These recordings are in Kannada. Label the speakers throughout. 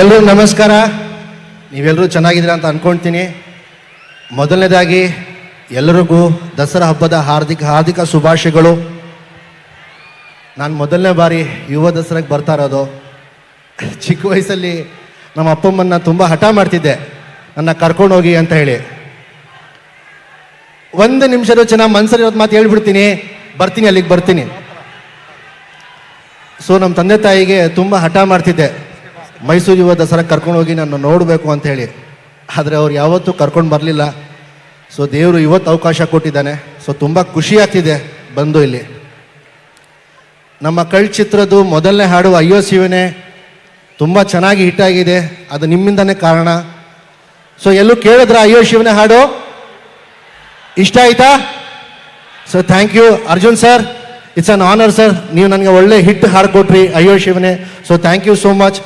Speaker 1: ಎಲ್ರಿಗೂ ನಮಸ್ಕಾರ. ನೀವೆಲ್ಲರೂ ಚೆನ್ನಾಗಿದ್ದೀರಾ ಅಂತ ಅಂದ್ಕೊಳ್ತೀನಿ ಮೊದಲನೇದಾಗಿ ಎಲ್ಲರಿಗೂ ದಸರಾ ಹಬ್ಬದ ಹಾರ್ದಿಕ ಹಾರ್ದಿಕ ಶುಭಾಶಯಗಳು. ನಾನು ಮೊದಲನೇ ಬಾರಿ ಯುವ ದಸರಾಗೆ ಬರ್ತಾ ಇರೋದು. ಚಿಕ್ಕ ವಯಸ್ಸಲ್ಲಿ ನಮ್ಮ ಅಪ್ಪಮ್ಮನ್ನ ತುಂಬ ಹಠ ಮಾಡ್ತಿದ್ದೆ. ನನ್ನ ಕರ್ಕೊಂಡು ಹೋಗಿ ಅಂತ ಹೇಳಿ. ಒಂದು ನಿಮಿಷದ ಚೆನ್ನಾಗಿ ಮನ್ಸಲ್ಲಿರೋದು ಮಾತು ಹೇಳ್ಬಿಡ್ತೀನಿ. ಬರ್ತೀನಿ, ಅಲ್ಲಿಗೆ ಬರ್ತೀನಿ. ಸೊ ನಮ್ಮ ತಂದೆ ತಾಯಿಗೆ ತುಂಬ ಹಠ ಮಾಡ್ತಿದ್ದೆ. ಮೈಸೂರು ಯುವ ದಸರಾ ಕರ್ಕೊಂಡು ಹೋಗಿ ನಾನು ನೋಡಬೇಕು ಅಂತ ಹೇಳಿ. ಆದರೆ ಅವ್ರು ಯಾವತ್ತೂ ಕರ್ಕೊಂಡು ಬರಲಿಲ್ಲ. ಸೊ ದೇವರು ಇವತ್ತು ಅವಕಾಶ ಕೊಟ್ಟಿದ್ದಾನೆ. ಸೊ ತುಂಬ ಖುಷಿ ಆಗ್ತಿದೆ ಬಂದು ಇಲ್ಲಿ. ನಮ್ಮ ಕಳ್ ಚಿತ್ರದ್ದು ಮೊದಲನೇ ಹಾಡು ಅಯ್ಯೋ ಶಿವನೇ ತುಂಬ ಚೆನ್ನಾಗಿ ಹಿಟ್ ಆಗಿದೆ. ಅದು ನಿಮ್ಮಿಂದನೇ ಕಾರಣ. ಸೊ ಎಲ್ಲೂ ಕೇಳಿದ್ರ ಅಯ್ಯೋ ಶಿವನೇ ಹಾಡು? ಇಷ್ಟ ಆಯ್ತಾ? So thank you Arjun sir it's an honour sir ನೀವು ನನಗೆ ಒಳ್ಳೆ ಹಿಟ್ ಹಾಡ್ಕೊಟ್ರಿ ಅಯ್ಯೋ ಶಿವನೇ. So thank you so much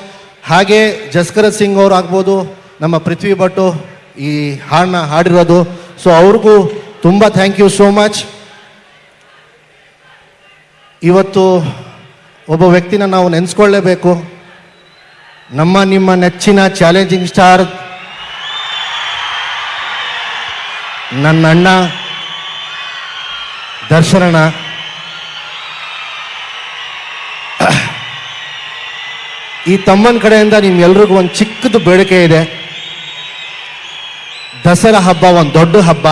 Speaker 1: ಹಾಗೆ ಜಸ್ಕರತ್ ಸಿಂಗ್ ಅವ್ರು ಆಗ್ಬೋದು, ನಮ್ಮ ಪೃಥ್ವಿ ಭಟ್ಟು ಈ ಹಾಡನ್ನ ಹಾಡಿರೋದು. ಸೊ ಅವ್ರಿಗೂ ತುಂಬ ಥ್ಯಾಂಕ್ ಯು ಸೋ ಮಚ್ ಇವತ್ತು ಒಬ್ಬ ವ್ಯಕ್ತಿನ ನಾವು ನೆನೆಸ್ಕೊಳ್ಳೇಬೇಕು. ನಮ್ಮ ನಿಮ್ಮ ನೆಚ್ಚಿನ ಚಾಲೆಂಜಿಂಗ್ ಸ್ಟಾರ್ ನನ್ನ ಅಣ್ಣ ದರ್ಶನಣ್ಣ. ಈ ತಮ್ಮನ ಕಡೆಯಿಂದ ನಿಮ್ಗೆಲ್ರಿಗೂ ಒಂದು ಚಿಕ್ಕದು ಬೇಡಿಕೆ ಇದೆ. ದಸರಾ ಹಬ್ಬ, ಒಂದು ದೊಡ್ಡ ಹಬ್ಬ.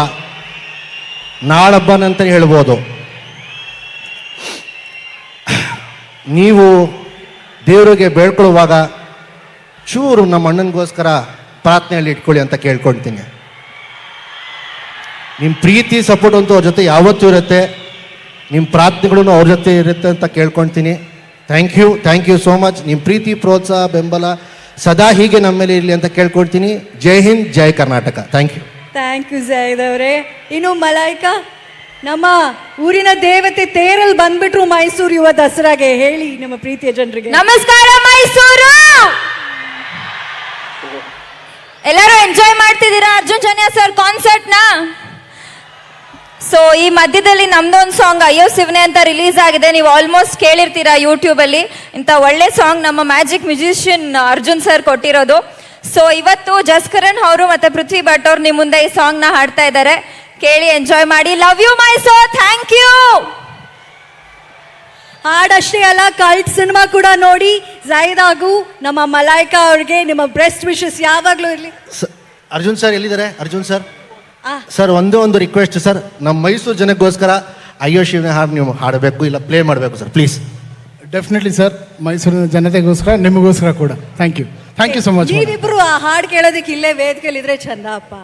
Speaker 1: ನಾಳಬ್ಬನಂತ ಹೇಳ್ಬೋದು. ನೀವು ದೇವರಿಗೆ ಬೇಡ್ಕೊಳ್ಳುವಾಗ ಚೂರು ನಮ್ಮ ಅಣ್ಣನಿಗೋಸ್ಕರ ಪ್ರಾರ್ಥನೆಯಲ್ಲಿ ಇಟ್ಕೊಳ್ಳಿ ಅಂತ ಕೇಳ್ಕೊಳ್ತೀನಿ. ನಿಮ್ಮ ಪ್ರೀತಿ ಸಪೋರ್ಟ್ ಅಂತೂ ಅವ್ರ ಜೊತೆ ಯಾವತ್ತೂ ಇರುತ್ತೆ. ನಿಮ್ಮ ಪ್ರಾರ್ಥನೆಗಳು ಅವ್ರ ಜೊತೆ ಇರುತ್ತೆ ಅಂತ ಕೇಳ್ಕೊಳ್ತೀನಿ. Thank you thank you so much ನಿಮ್ಮ ಪ್ರೀತಿ ಪ್ರೋತ್ಸಾಹ ಬೆಂಬಲ ಸದಾ ಹೀಗೆ ನಮ್ಮ ಮೇಲೆ ಇರಲಿ ಅಂತ ಕೇಳ್ಕೊಳ್ತೀನಿ ಜೈ ಹಿಂದ್ ಜೈ Karnataka. Thank you
Speaker 2: thank you Jai ಅವರೇ. ಇನ್ನು ಮಲಾಯ್ಕ ನಮ್ಮ ಊರಿನ ದೇವತೆ ತೇರಲ್ ಬಂದ್ಬಿಟ್ರು ಮೈಸೂರು ಯುವ ದಸರಾಗೆ. ಹೇಳಿ ನಮ್ಮ ಪ್ರೀತಿಯ ಜನರಿಗೆ.
Speaker 3: ನಮಸ್ಕಾರ ಮೈಸೂರು! ಎಲ್ಲರೂ ಎಂಜಾಯ್ ಮಾಡ್ತಿದ್ದೀರಾ ಅರ್ಜುನ್ ಜನ್ಯ ಸರ್ ಕಾನ್ಸರ್ಟ್ನ? ಸೊ ಈ ಮಧ್ಯದಲ್ಲಿ ನಮ್ದೊಂದು ಸಾಂಗ್ ಅಯ್ಯೋ ಶಿವನೆ ಅಂತ ರಿಲೀಸ್ ಆಗಿದೆ. ನೀವು ಆಲ್ಮೋಸ್ಟ್ ಕೇಳಿರ್ತೀರಾ ಯೂಟ್ಯೂಬ್ ಅಲ್ಲಿ. ಇಂಥ ಒಳ್ಳೆ ಸಾಂಗ್ ನಮ್ಮ ಮ್ಯಾಜಿಕ್ ಮ್ಯೂಸಿಷಿಯನ್ ಅರ್ಜುನ್ ಸರ್ ಕೊಟ್ಟಿರೋದು. ಸೊ ಇವತ್ತು ಜಸ್ಕರಣ್ ಅವರು ಮತ್ತೆ ಪೃಥ್ವಿ ಭಟ್ ಅವ್ರು ನಿಮ್ಮ ಮುಂದೆ ಈ ಸಾಂಗ್ನ ಹಾಡ್ತಾ ಇದ್ದಾರೆ. ಕೇಳಿ ಎಂಜಾಯ್ ಮಾಡಿ. Love you my so thank you
Speaker 2: ಹಾಡಷ್ಟೇ ಅಲ್ಲ ಕಲ್ಟ್ ಸಿನಿಮಾ ಕೂಡ ನೋಡಿ ಜಾಯಿದ್ ಹಾಗೂ ನಮ್ಮ ಮಲಾಯ್ಕಾ ಅವ್ರಿಗೆ ನಿಮ್ಮ ಬ್ರೆಸ್ಟ್ ವಿಶಸ್ ಯಾವಾಗ್ಲೂ ಇರ್ಲಿ.
Speaker 1: ಸ- ಅರ್ಜುನ್ ಸರ್ ಎಲ್ಲಿದ್ದಾರೆ? ಅರ್ಜುನ್ ಸರ್ ಸರ್ ಒಂದೇ ಒಂದು ರಿಕ್ವೆಸ್ಟ್ ಸರ್ ನಮ್ಮ ಮೈಸೂರು ಜನಕ್ಕೋಸ್ಕರ ಅಯ್ಯೋ ಶಿವನೇ ಹಾಡು ನೀವು ಹಾಡಬೇಕು ಇಲ್ಲ ಪ್ಲೇ ಮಾಡಬೇಕು ಸರ್ ಪ್ಲೀಸ್
Speaker 4: ಡೆಫಿನೆಟ್ಲಿ ಸರ್ ಮೈಸೂರಿನ ಜನತೆಗೋಸ್ಕರ ನಿಮಗೋಸ್ಕರ ಕೂಡ. Thank you thank you so much
Speaker 2: ನೀವಿಬ್ರು ಆ ಹಾಡು ಕೇಳೋದಕ್ಕೆ ಇಲ್ಲೇ ವೇದಿಕೆಯಲ್ಲಿ ಇದ್ರೆ ಚಂದ ಅಪ್ಪ.